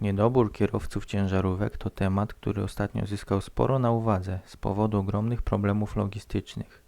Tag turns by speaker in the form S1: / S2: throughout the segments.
S1: Niedobór kierowców ciężarówek to temat, który ostatnio zyskał sporo na uwadze z powodu ogromnych problemów logistycznych.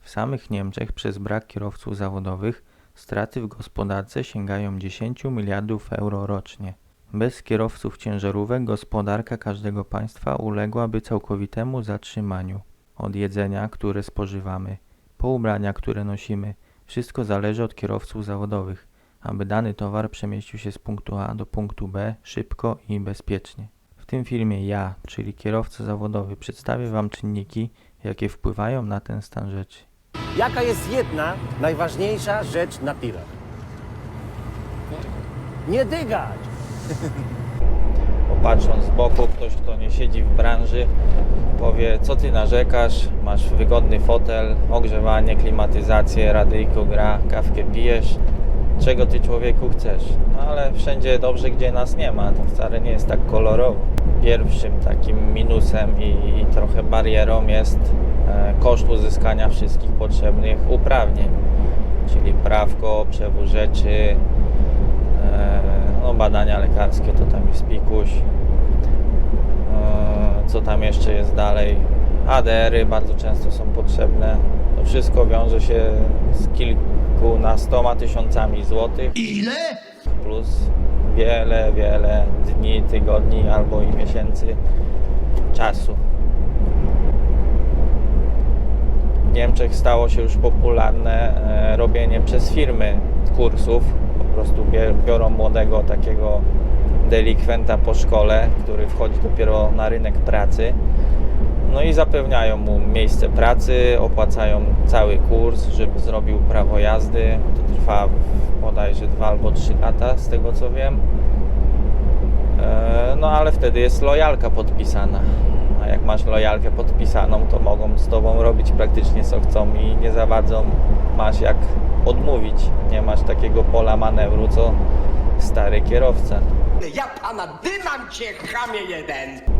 S1: W samych Niemczech przez brak kierowców zawodowych straty w gospodarce sięgają 10 miliardów euro rocznie. Bez kierowców ciężarówek gospodarka każdego państwa uległaby całkowitemu zatrzymaniu. Od jedzenia, które spożywamy, po ubrania, które nosimy, wszystko zależy od kierowców zawodowych aby dany towar przemieścił się z punktu A do punktu B szybko i bezpiecznie. W tym filmie ja, czyli kierowca zawodowy, przedstawię Wam czynniki, jakie wpływają na ten stan rzeczy.
S2: Jaka jest jedna najważniejsza rzecz na tirach? Nie dygać!
S1: Popatrząc z boku, ktoś, kto nie siedzi w branży, powie, co Ty narzekasz, masz wygodny fotel, ogrzewanie, klimatyzację, radyjko gra, kawkę pijesz, czego Ty człowieku chcesz? No ale wszędzie dobrze, gdzie nas nie ma, to wcale nie jest tak kolorowo. Pierwszym takim minusem i, i trochę barierą jest e, koszt uzyskania wszystkich potrzebnych uprawnień, czyli prawko, przewóz rzeczy, e, no, badania lekarskie to tam jest pikuś. E, Co tam jeszcze jest dalej? ADR-y bardzo często są potrzebne. To wszystko wiąże się z kilkunastoma tysiącami złotych. Ile? Plus wiele, wiele dni, tygodni albo i miesięcy czasu. W Niemczech stało się już popularne e, robienie przez firmy kursów. Po prostu biorą młodego takiego delikwenta po szkole, który wchodzi dopiero na rynek pracy. No i zapewniają mu miejsce pracy, opłacają cały kurs, żeby zrobił prawo jazdy. To trwa bodajże 2 albo 3 lata, z tego co wiem. E, No ale wtedy jest lojalka podpisana. A jak masz lojalkę podpisaną, to mogą z tobą robić praktycznie co chcą i nie zawadzą. Masz jak odmówić. Nie masz takiego pola manewru, co stary kierowca.
S3: Ja pana dymam cię, chamie jeden!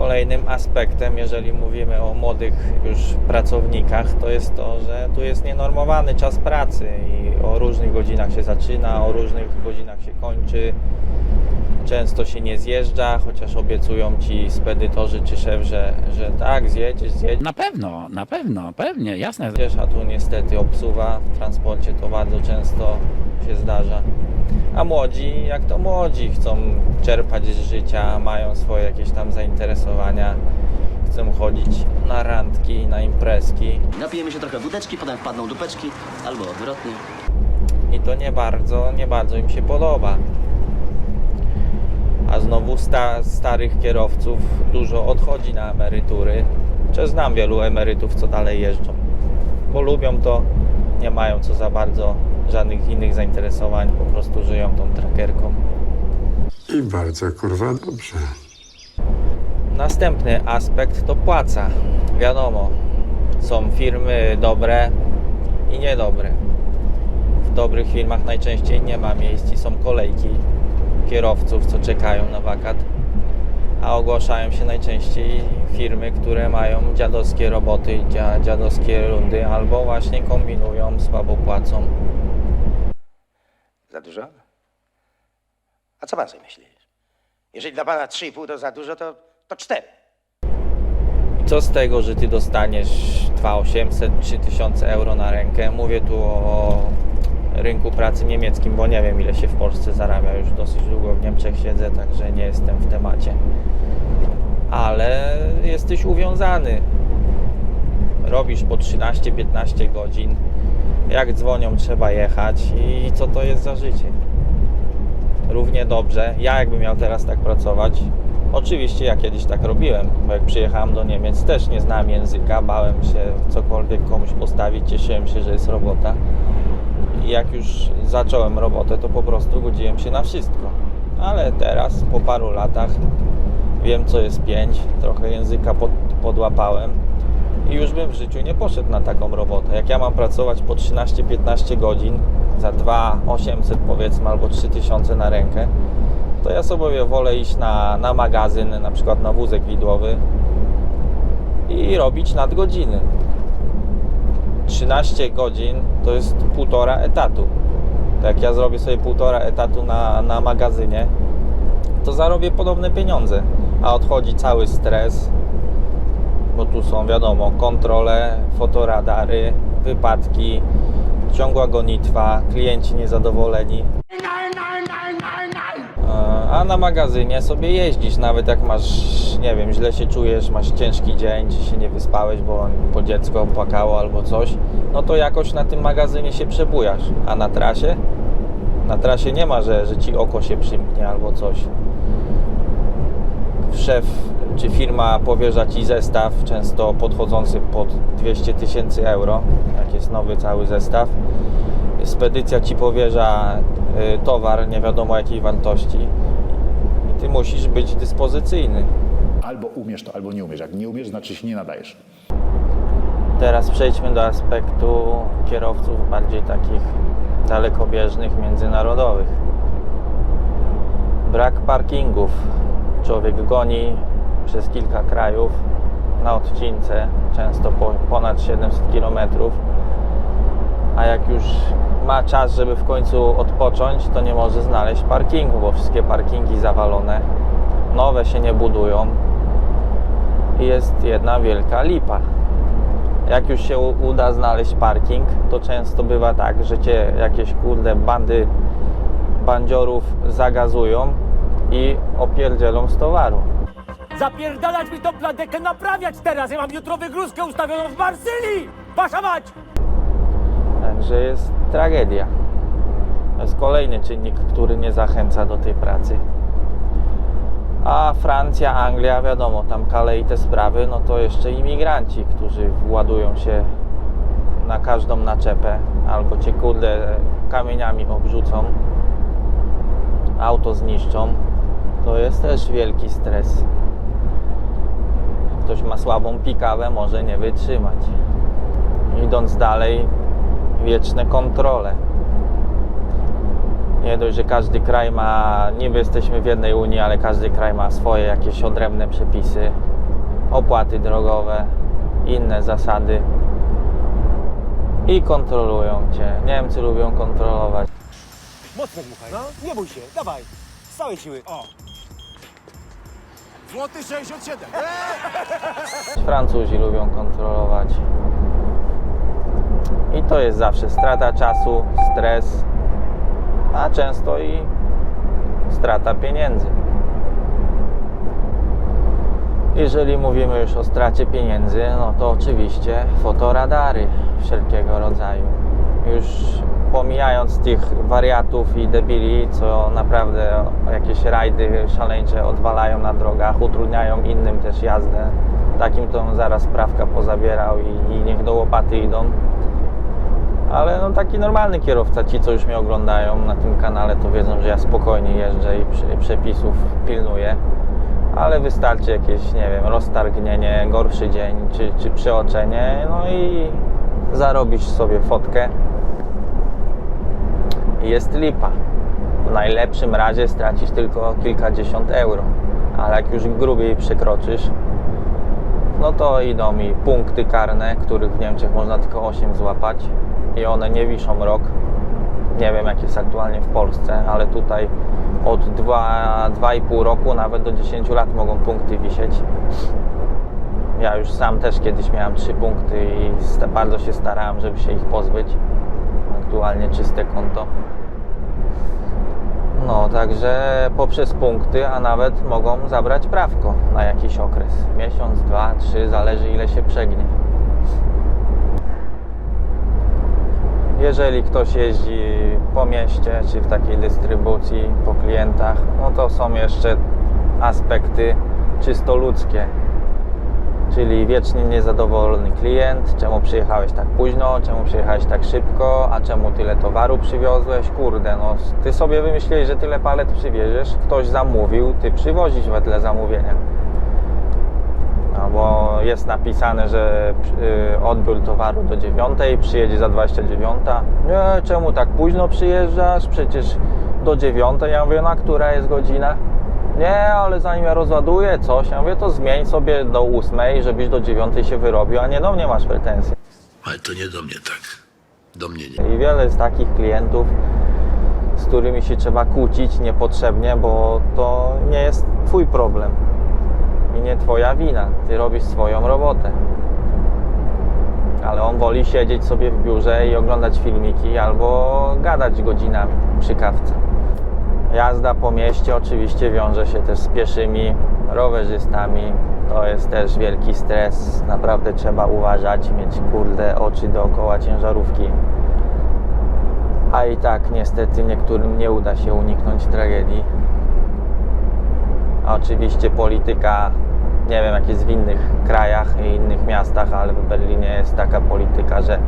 S1: Kolejnym aspektem, jeżeli mówimy o młodych już pracownikach, to jest to, że tu jest nienormowany czas pracy i o różnych godzinach się zaczyna, o różnych godzinach się kończy. Często się nie zjeżdża, chociaż obiecują ci spedytorzy czy szef, że, że tak, zjedziesz, zjedziesz.
S4: Na pewno, na pewno, pewnie, jasne.
S1: a tu niestety obsuwa w transporcie to bardzo często się zdarza. A młodzi, jak to młodzi, chcą czerpać z życia, mają swoje jakieś tam zainteresowania, chcą chodzić na randki, na imprezki
S5: Napijemy się trochę wódeczki, potem wpadną dupeczki, albo odwrotnie.
S1: i to nie bardzo, nie bardzo im się podoba. A znowu sta, starych kierowców dużo odchodzi na emerytury. Czy znam wielu emerytów, co dalej jeżdżą, bo lubią to, nie mają co za bardzo żadnych innych zainteresowań, po prostu żyją tą trackerką.
S6: I bardzo kurwa dobrze.
S1: Następny aspekt to płaca. Wiadomo, są firmy dobre i niedobre. W dobrych firmach najczęściej nie ma miejsc i są kolejki kierowców, co czekają na wakat, a ogłaszają się najczęściej firmy, które mają dziadowskie roboty, dzia, dziadowskie rundy, albo właśnie kombinują, słabo płacą.
S2: Za dużo? A co pan sobie myśli? Jeżeli dla pana 3,5 to za dużo, to, to 4.
S1: I co z tego, że ty dostaniesz 2800, 3000 euro na rękę? Mówię tu o rynku pracy niemieckim, bo nie wiem ile się w Polsce zarabia. Już dosyć długo w Niemczech siedzę, także nie jestem w temacie. Ale jesteś uwiązany. Robisz po 13-15 godzin. Jak dzwonią, trzeba jechać. I co to jest za życie? równie dobrze. Ja jakbym miał teraz tak pracować, oczywiście ja kiedyś tak robiłem, bo jak przyjechałem do Niemiec też nie znałem języka, bałem się cokolwiek komuś postawić, cieszyłem się, że jest robota. Jak już zacząłem robotę, to po prostu godziłem się na wszystko. Ale teraz, po paru latach, wiem co jest pięć, trochę języka pod, podłapałem i już bym w życiu nie poszedł na taką robotę. Jak ja mam pracować po 13-15 godzin za 2-800 powiedzmy albo 3000 na rękę, to ja sobie wolę iść na, na magazyn, na przykład na wózek widłowy i robić nadgodziny. 13 godzin to jest półtora etatu. Tak ja zrobię sobie półtora etatu na, na magazynie, to zarobię podobne pieniądze, a odchodzi cały stres, bo tu są wiadomo kontrole, fotoradary, wypadki, ciągła gonitwa, klienci niezadowoleni. A na magazynie sobie jeździsz, nawet jak masz, nie wiem, źle się czujesz, masz ciężki dzień, czy się nie wyspałeś, bo po dziecko płakało albo coś, no to jakoś na tym magazynie się przebujasz. A na trasie? Na trasie nie ma, że, że ci oko się przymknie albo coś. Szef czy firma powierza ci zestaw, często podchodzący pod 200 tysięcy euro, jak jest nowy cały zestaw. Spedycja ci powierza towar nie wiadomo jakiej wartości i ty musisz być dyspozycyjny.
S7: Albo umiesz to, albo nie umiesz. Jak nie umiesz, znaczy się nie nadajesz.
S1: Teraz przejdźmy do aspektu kierowców bardziej takich dalekobieżnych, międzynarodowych. Brak parkingów. Człowiek goni przez kilka krajów na odcince, często po ponad 700 km. A jak już ma czas, żeby w końcu odpocząć, to nie może znaleźć parkingu, bo wszystkie parkingi zawalone. Nowe się nie budują. I jest jedna wielka lipa jak już się uda znaleźć parking, to często bywa tak, że cię jakieś kurde bandy bandziorów zagazują i opierdzielą z towaru.
S8: Zapierdalać mi tą pladekę, naprawiać teraz! Ja mam jutro wygruzkę ustawioną w Marsylii! Wasza mać!
S1: Także jest tragedia. To jest kolejny czynnik, który nie zachęca do tej pracy. A Francja, Anglia, wiadomo, tam kalei te sprawy, no to jeszcze imigranci, którzy władują się na każdą naczepę albo cię kurde kamieniami obrzucą, auto zniszczą. To jest też wielki stres. Ktoś ma słabą pikawę, może nie wytrzymać. Idąc dalej, wieczne kontrole. Nie dość, że każdy kraj ma, niby jesteśmy w jednej Unii, ale każdy kraj ma swoje jakieś odrębne przepisy, opłaty drogowe, inne zasady i kontrolują cię. Niemcy lubią kontrolować.
S8: Mocno dmuchaj. No, nie bój się, dawaj. Z całej siły. O.
S7: Złoty 67!
S1: Francuzi lubią kontrolować. To jest zawsze strata czasu, stres, a często i strata pieniędzy. Jeżeli mówimy już o stracie pieniędzy, no to oczywiście fotoradary wszelkiego rodzaju. Już pomijając tych wariatów i debili, co naprawdę jakieś rajdy szaleńcze odwalają na drogach, utrudniają innym też jazdę. Takim to zaraz prawka pozabierał i, i niech do łopaty idą. Ale no taki normalny kierowca, ci co już mnie oglądają na tym kanale, to wiedzą, że ja spokojnie jeżdżę i przepisów pilnuję. Ale wystarczy jakieś, nie wiem, roztargnienie, gorszy dzień czy, czy przeoczenie, no i zarobisz sobie fotkę i jest lipa. W najlepszym razie stracisz tylko kilkadziesiąt euro, ale jak już grubiej przekroczysz, no to idą mi punkty karne, których w Niemczech można tylko 8 złapać i one nie wiszą rok. Nie wiem jak jest aktualnie w Polsce, ale tutaj od 2,5 roku nawet do 10 lat mogą punkty wisieć. Ja już sam też kiedyś miałem 3 punkty i bardzo się starałem, żeby się ich pozbyć. Aktualnie czyste konto. No, także poprzez punkty, a nawet mogą zabrać prawko na jakiś okres. Miesiąc, dwa, trzy, zależy ile się przegnie. Jeżeli ktoś jeździ po mieście, czy w takiej dystrybucji, po klientach, no to są jeszcze aspekty czysto ludzkie. Czyli wiecznie niezadowolony klient, czemu przyjechałeś tak późno, czemu przyjechałeś tak szybko, a czemu tyle towaru przywiozłeś, kurde, no ty sobie wymyśliłeś, że tyle palet przywieziesz, ktoś zamówił, ty przywozisz wedle zamówienia. Albo jest napisane, że y, odbiór towaru do 9, przyjedzie za 29. Nie, czemu tak późno przyjeżdżasz? Przecież do 9. Ja mówię, na która jest godzina? Nie, ale zanim ja rozładuję coś, ja mówię, to zmień sobie do 8, żebyś do 9 się wyrobił, a nie do mnie masz pretensje.
S9: Ale to nie do mnie tak. Do mnie nie.
S1: I wiele z takich klientów z którymi się trzeba kłócić niepotrzebnie, bo to nie jest Twój problem i nie Twoja wina. Ty robisz swoją robotę. Ale on woli siedzieć sobie w biurze i oglądać filmiki albo gadać godzinami przy kawce. Jazda po mieście oczywiście wiąże się też z pieszymi, rowerzystami. To jest też wielki stres. Naprawdę trzeba uważać, mieć kurde oczy dookoła ciężarówki. A i tak niestety niektórym nie uda się uniknąć tragedii. Oczywiście polityka, nie wiem jak jest w innych krajach i innych miastach, ale w Berlinie jest taka polityka, że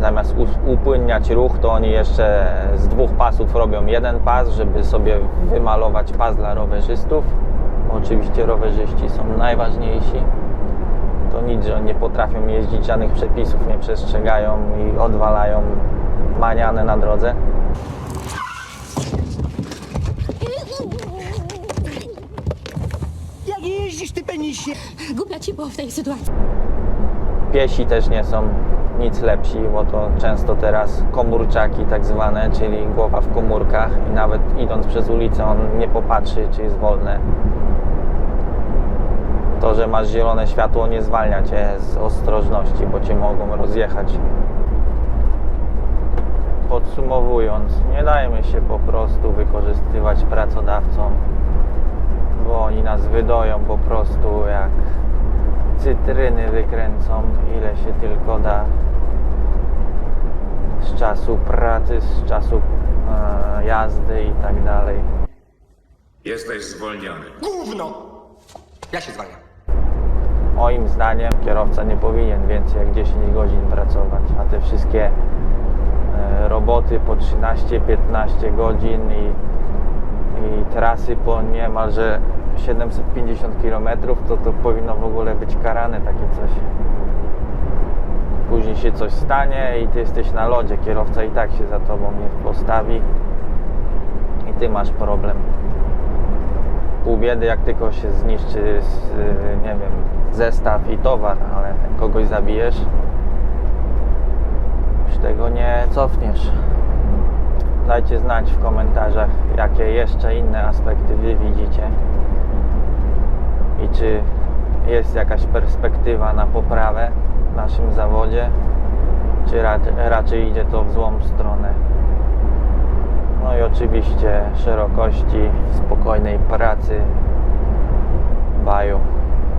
S1: zamiast upłynniać ruch, to oni jeszcze z dwóch pasów robią jeden pas, żeby sobie wymalować pas dla rowerzystów. Oczywiście rowerzyści są najważniejsi. To nic, że oni nie potrafią jeździć, żadnych przepisów nie przestrzegają i odwalają maniane na drodze.
S3: Jak jeździsz ty penisie?
S9: Głupio ci było w tej sytuacji.
S1: Piesi też nie są nic lepsi, bo to często teraz komórczaki tak zwane, czyli głowa w komórkach i nawet idąc przez ulicę on nie popatrzy, czy jest wolne. To, że masz zielone światło nie zwalnia cię z ostrożności, bo cię mogą rozjechać. Podsumowując, nie dajmy się po prostu wykorzystywać pracodawcom, bo oni nas wydoją po prostu jak cytryny wykręcą ile się tylko da z czasu pracy, z czasu e, jazdy i tak dalej.
S10: Jesteś zwolniony.
S3: Gówno! Ja się zwalniam.
S1: Moim zdaniem kierowca nie powinien więcej jak 10 godzin pracować, a te wszystkie e, roboty po 13-15 godzin i, i trasy po niemalże 750 km, to to powinno w ogóle być karane takie coś. Później się coś stanie i ty jesteś na lodzie, kierowca i tak się za tobą nie postawi i ty masz problem pół biedy, jak tylko się zniszczy, y, nie wiem, zestaw i towar, ale kogoś zabijesz, już tego nie cofniesz. Dajcie znać w komentarzach, jakie jeszcze inne aspekty Wy widzicie i czy jest jakaś perspektywa na poprawę w naszym zawodzie, czy ra- raczej idzie to w złą stronę. No i oczywiście szerokości, spokojnej pracy. Baju.